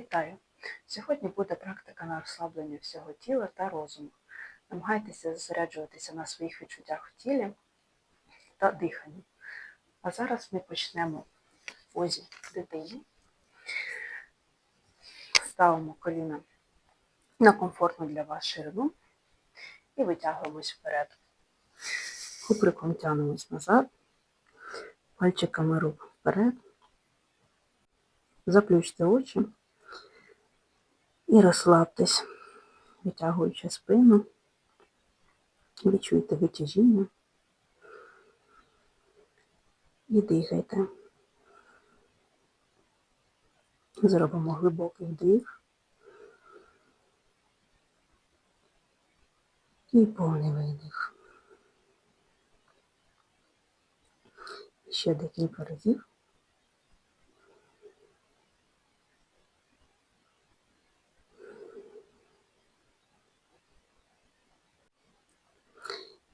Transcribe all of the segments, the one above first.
Вітаю! Сьогодні буде практика на розслаблення всього тіла та розуму. Намагайтеся зосереджуватися на своїх відчуттях в тілі та диханні. А зараз ми почнемо в позі дитини. Ставимо коліна на комфортну для вас ширину і витягуємось вперед. Куприком тягнемось назад, пальчиками рук вперед. Заплющте очі і розслабтесь, витягуючи спину, відчуйте витяжіння і дихайте. Зробимо глибокий вдих і повний видих. Ще декілька разів.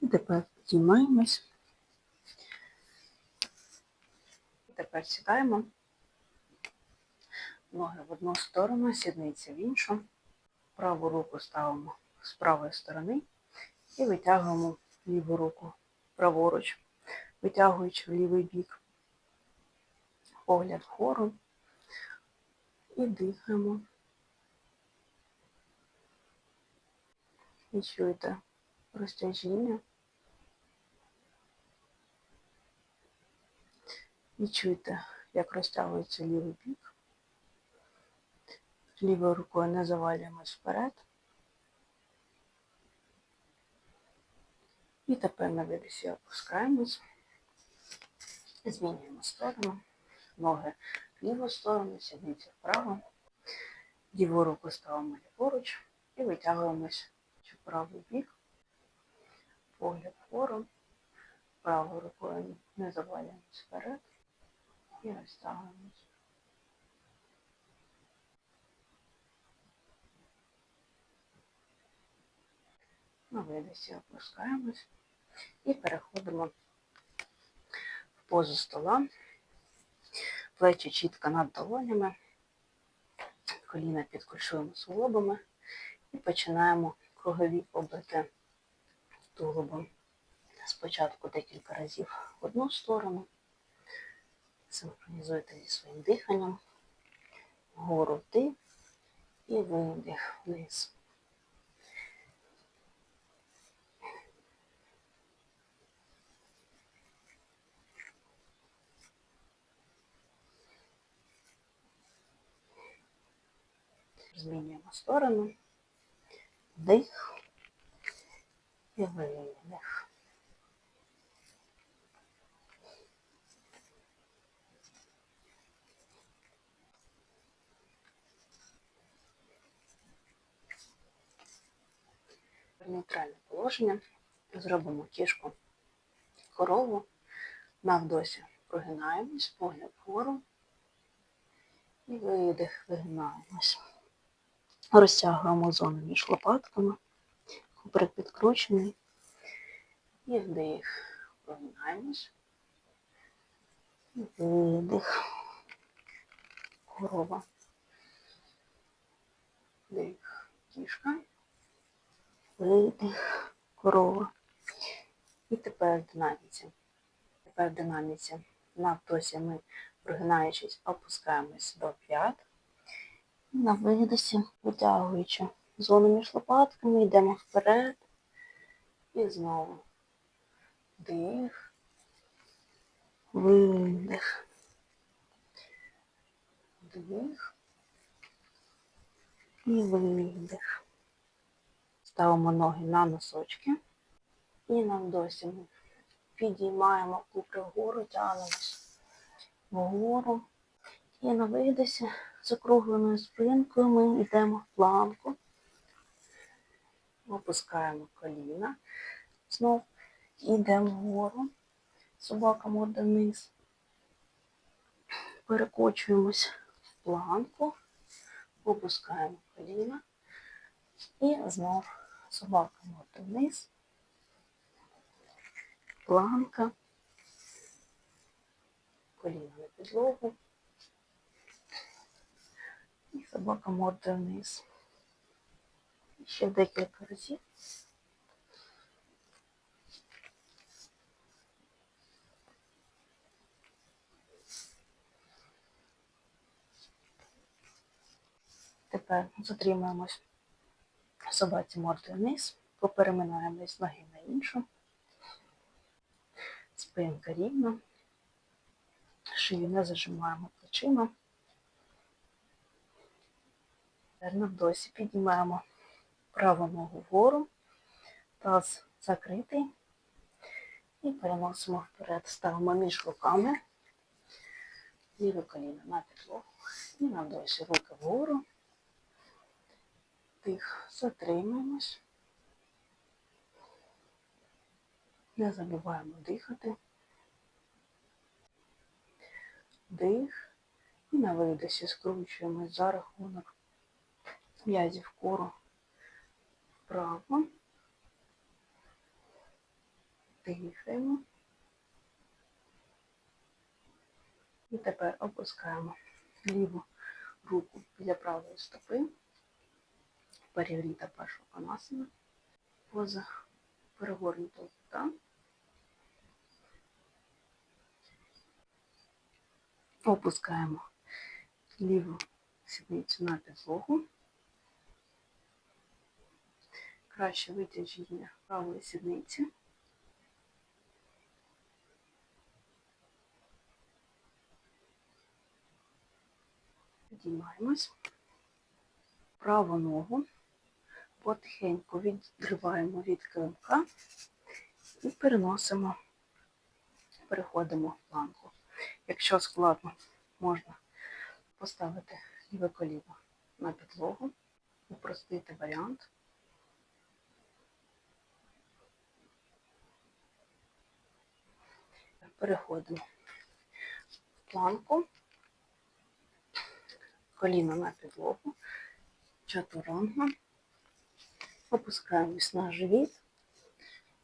Тепер підіймаємось. І тепер сідаємо. Ноги в одну сторону, сідниці в іншу. Праву руку ставимо з правої сторони і витягуємо ліву руку праворуч, витягуючи в лівий бік. Погляд вгору і дихаємо. І чуєте розтяжіння. Відчуйте, як розтягується лівий бік. Лівою рукою не завалюємось вперед. І тепер на видисі опускаємось, змінюємо сторону, ноги в ліву сторону, сідниці вправо, ліву руку ставимо ліворуч і витягуємось в правий бік, погляд вгору, правою рукою не завалюємось вперед і розтягуємось. На видисі опускаємось і переходимо в позу стола. Плечі чітко над долонями, коліна підкушуємо суглобами і починаємо кругові облики тулубом. Спочатку декілька разів в одну сторону, синхронізуйте зі своїм диханням, вгору вдих і видих вниз. Змінюємо сторону, вдих і видих. Нейтральне положення. Зробимо кішку корову. На вдосі прогинаємось, погляд вгору. І видих, вигинаємось. Розтягуємо зону між лопатками, куприк підкручений. І вдих, прогинаємось. Видих. Корова. Вдих, кішка. Видих, корова. І тепер в динаміці. Тепер в динаміці на вдосі ми, прогинаючись, опускаємось до п'ят. На видосі, витягуючи зону між лопатками, йдемо вперед. І знову вдих, видих, вдих і видих. Ставимо ноги на носочки. І на вдосі ми підіймаємо купри вгору, тягнемось вгору. І на видосі з округленою спинкою ми йдемо в планку. Опускаємо коліна. Знов йдемо вгору. Собака морда вниз. Перекочуємось в планку. Опускаємо коліна. І знов собака морда вниз. Планка. Коліна на підлогу. І собака мордою вниз. І Ще декілька разів. Тепер затримуємось собаці мордою вниз, попереминаємось з ноги на іншу. Спинка рівна. Шию не зажимаємо плечима. Тепер на вдосі піднімаємо праву ногу вгору, таз закритий. І переносимо вперед, ставимо між руками. Ліве коліно на підлогу. І на вдосі руки вгору. Тих затримуємось. Не забуваємо дихати. Дих. І на видосі скручуємось за рахунок м'язів кору вправо. Дихаємо. І тепер опускаємо ліву руку біля правої стопи. Перегріта перша конасана. Поза перегорнутого кута. Опускаємо ліву сідницю на підлогу. Краще витяжіння правої сідниці. Підіймаємось. Праву ногу потихеньку відриваємо від килимка і переносимо, переходимо в планку. Якщо складно, можна поставити ліве коліно на підлогу, упростити варіант. Переходимо в планку, коліно на підлогу, чатуранга, опускаємось на живіт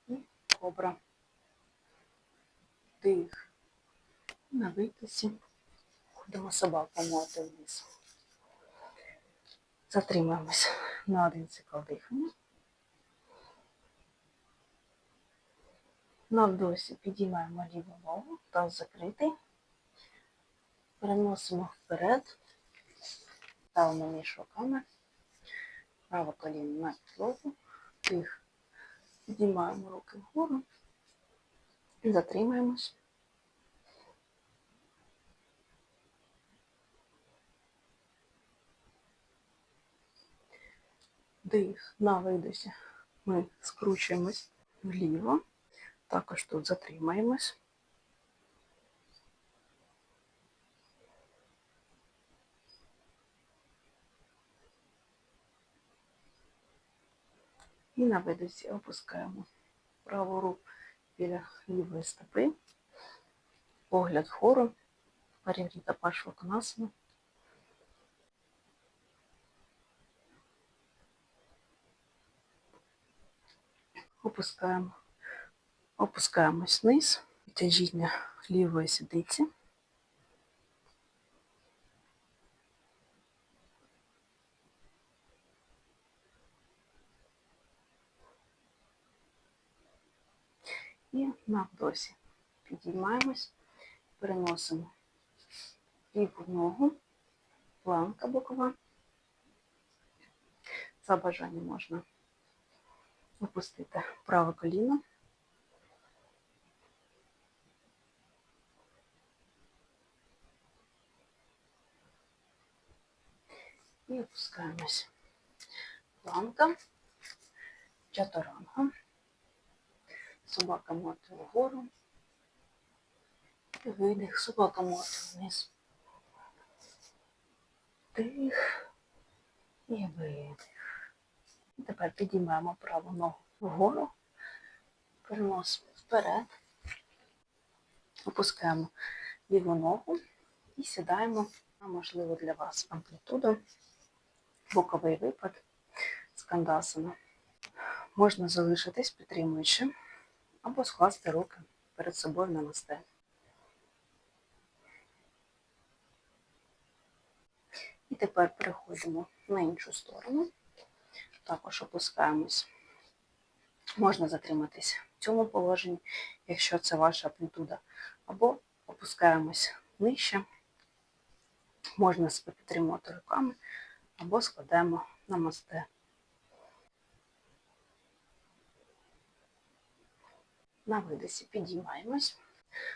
і кобра. Дих. На виписі ходимо собаку мати вниз. Затримуємось на один цикл дихання. На вдосі підіймаємо ліву ногу, таз закритий. Переносимо вперед, ставимо між руками, праве коліно на підлогу, тих. Підіймаємо руки вгору затримаємось. Дих на видосі. Ми скручуємось вліво. Також тут затримаємось. І на видосі опускаємо праву руку біля лівої стопи, погляд вгору, перегріта пашваконасана. Опускаємо, опускаємось вниз, тяжіння лівої сідиці. І на вдосі підіймаємось, переносимо ліву ногу, планка бокова. За бажанням можна опустити праве коліно. І опускаємось. Планка, чатуранга. Собака мордою вгору. І видих, собака мордою вниз. Дих і видих. Тепер підіймаємо праву ногу вгору, переносимо вперед, опускаємо ліву ногу і сідаємо на можливо для вас амплітуду, боковий випад з кандасана. Можна залишитись підтримуючи або скласти руки перед собою на масте. І тепер переходимо на іншу сторону. Також опускаємось. Можна затриматись в цьому положенні, якщо це ваша амплітуда. Або опускаємось нижче. Можна себе підтримувати руками, або складаємо на На видисі підіймаємось,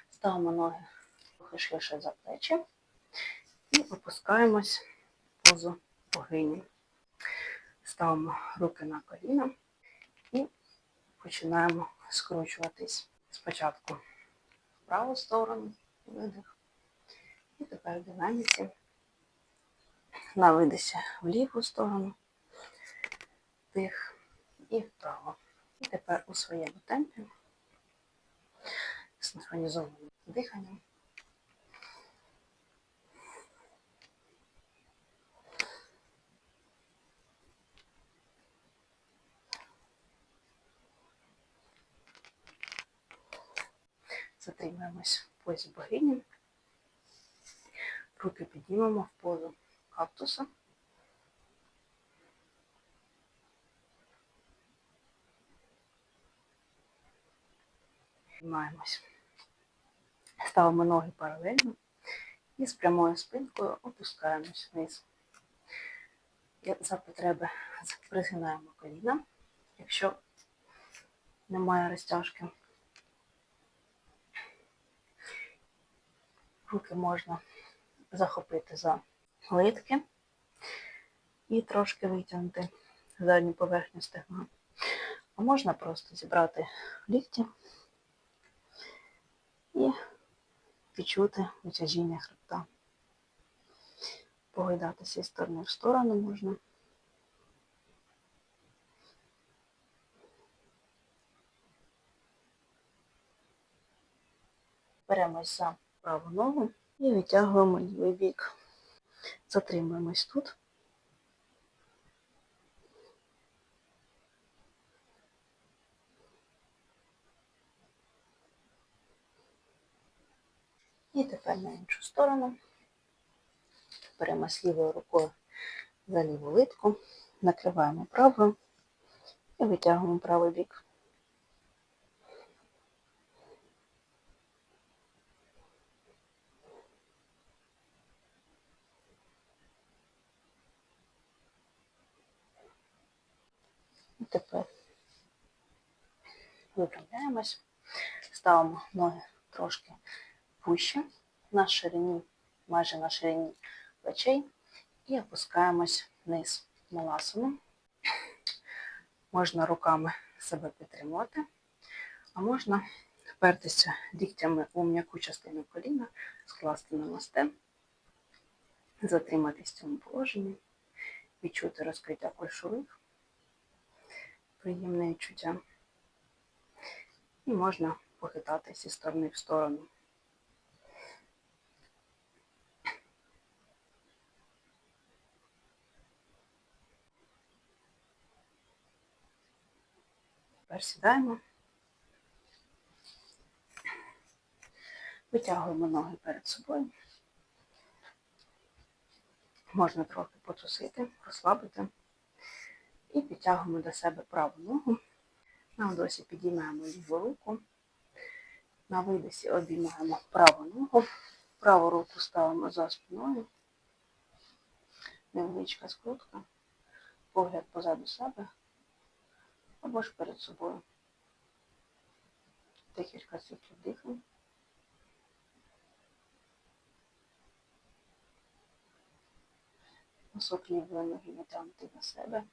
ставимо ноги трохи ширше за плечі і опускаємось в позу богині. Ставимо руки на коліна і починаємо скручуватись. Спочатку в праву сторону, видих. І тепер в динаміці на видисі в ліву сторону, вдих і вправо. І тепер у своєму темпі синхронізованим диханням. Затримуємось в позі богині. Руки піднімемо в позу кактуса. Піднімаємось. Ставимо ноги паралельно і з прямою спинкою опускаємось вниз. За потреби пригинаємо коліна, якщо немає розтяжки. Руки можна захопити за литки і трошки витягнути задню поверхню стегна. А можна просто зібрати лікті і відчути витяжіння хребта. Погойдатися із сторони в сторону можна. Беремось за праву ногу і витягуємо лівий бік. Затримуємось тут. І тепер на іншу сторону. Беремо лівою рукою за ліву литку, накриваємо правою і витягуємо правий бік. І тепер виправляємось, ставимо ноги трошки вище, на ширині, майже на ширині плечей, і опускаємось вниз маласану. Можна руками себе підтримувати, а можна впертися ліктями у м'яку частину коліна, скласти на мосте, затриматись в цьому положенні, відчути розкриття кульшових, приємне відчуття. І можна похитатися зі сторони в сторону. Тепер сідаємо, витягуємо ноги перед собою. Можна трохи потрусити, розслабити. І підтягуємо до себе праву ногу. На вдосі підіймаємо ліву руку. На видосі обіймаємо праву ногу. Праву руку ставимо за спиною. Невеличка скрутка. Погляд позаду себе або ж перед собою. Декілька дихань. Носок лівої ноги натягнути на себе.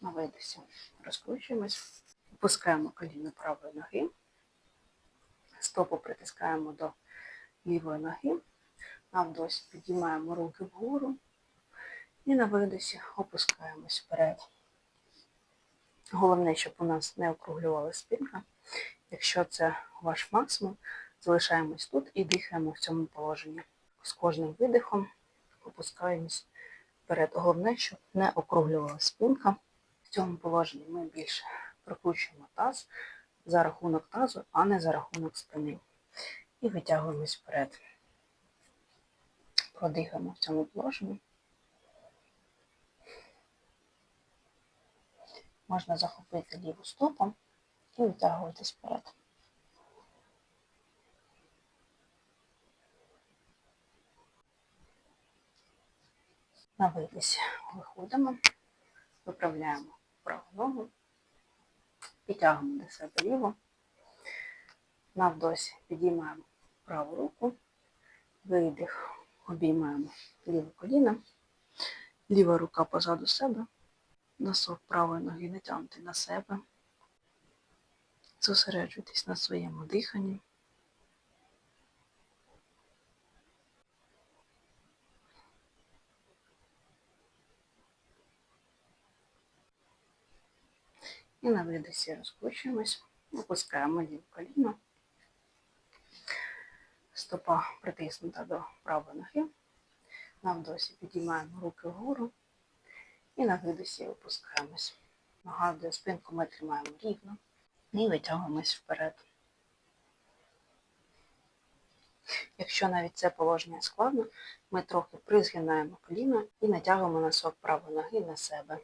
На видосі розкручуємось, опускаємо коліно правої ноги, стопу притискаємо до лівої ноги, на вдосі підіймаємо руки вгору. І на видосі опускаємось вперед. Головне, щоб у нас не округлювала спинка. Якщо це ваш максимум, залишаємось тут і дихаємо в цьому положенні. З кожним видихом опускаємось вперед. Головне, щоб не округлювала спинка. В цьому положенні ми більше прокручуємо таз за рахунок тазу, а не за рахунок спини. І витягуємось вперед. Продихаємо в цьому положенні. Можна захопити ліву стопу і витягуватись вперед. На видисі виходимо, виправляємо праву ногу, підтягуємо до себе ліву, на вдосі підіймаємо праву руку, видих, обіймаємо ліве коліно, ліва рука позаду себе, носок правої ноги натягнутий на себе. Зосереджуйтесь на своєму диханні. І на видосі розкручуємось, опускаємо ліве коліно. Стопа притиснута до правої ноги. На вдосі підіймаємо руки вгору і на видосі опускаємось. Нагадую, спинку ми тримаємо рівно і витягуємось вперед. Якщо навіть це положення складно, ми трохи призгинаємо коліно і натягуємо носок правої ноги на себе.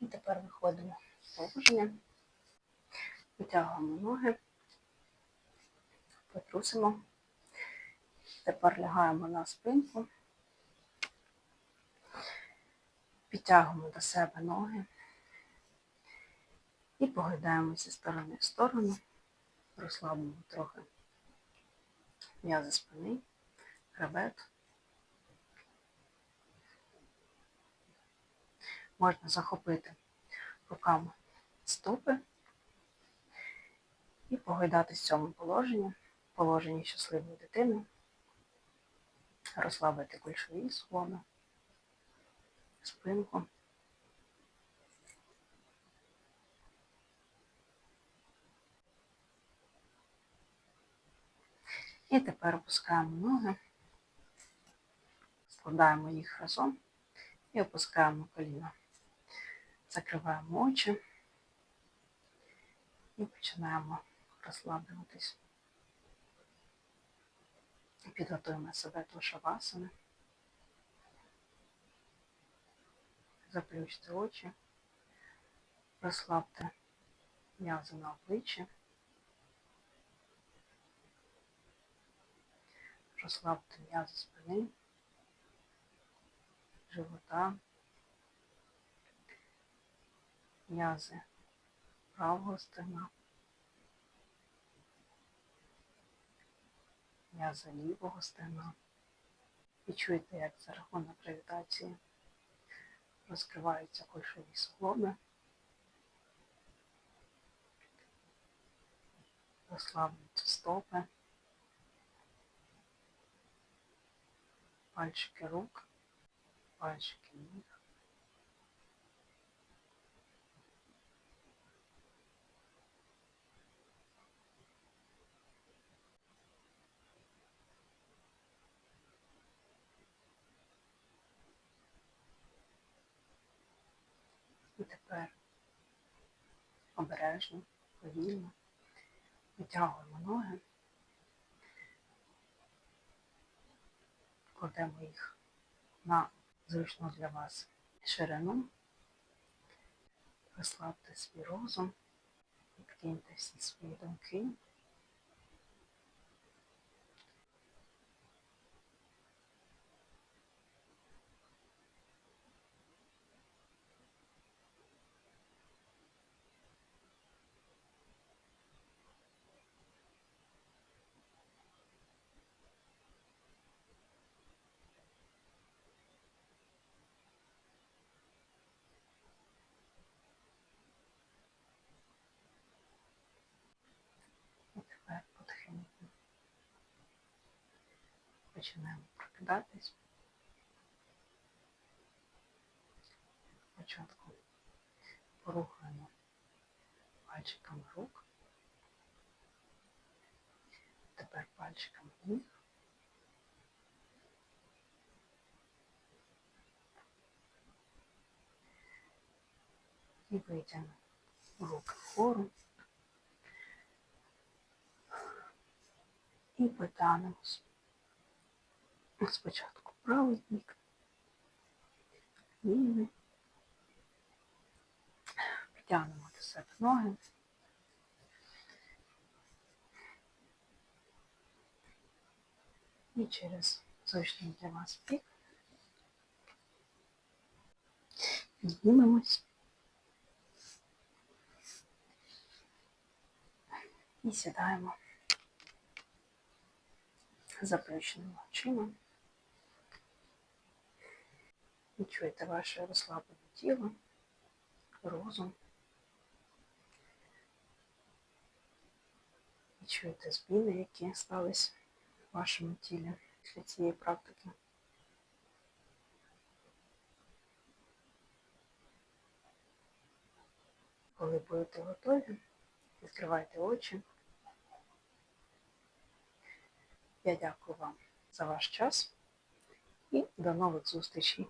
І тепер виходимо положення, витягуємо ноги, потрусимо. Тепер лягаємо на спинку, підтягуємо до себе ноги. І погидаємо зі сторони в сторону, розслабимо трохи м'язи спини, хребет. Можна захопити руками стопи і погойдати в цьому положенні, положенні щасливої дитини, розслабити кульшові схони, спинку. І тепер опускаємо ноги, складаємо їх разом і опускаємо коліна. Закриваємо очі і починаємо розслаблюватись. Підготуємо себе до шавасани. Заплющте очі, розслабте м'язи на обличчі, розслабте м'язи спини, живота. м'язи правого стегна, м'язи лівого стегна. І чуєте, як за рахунок гравітації розкриваються кульшові суглоби, розслаблюються стопи, пальчики рук, пальчики ніг. Тепер. Обережно, повільно. Витягуємо ноги, кладемо їх на зручну для вас ширину, розслабте свій розум, відкиньте всі свої думки. починаємо прокидатись. Спочатку порухаємо пальчиками рук, тепер пальчиками ніг. І витягнемо руки вгору і потягнемось. Спочатку правий бік, лівий. Підтягнемо до себе ноги. І через зручний для вас бік піднімемось. І сідаємо заплющеними очима. Відчуєте ваше розслаблене тіло, розум. Відчуєте зміни, які стались в вашому тілі після цієї практики. Коли будете готові, відкривайте очі. Я дякую вам за ваш час і до нових зустрічей.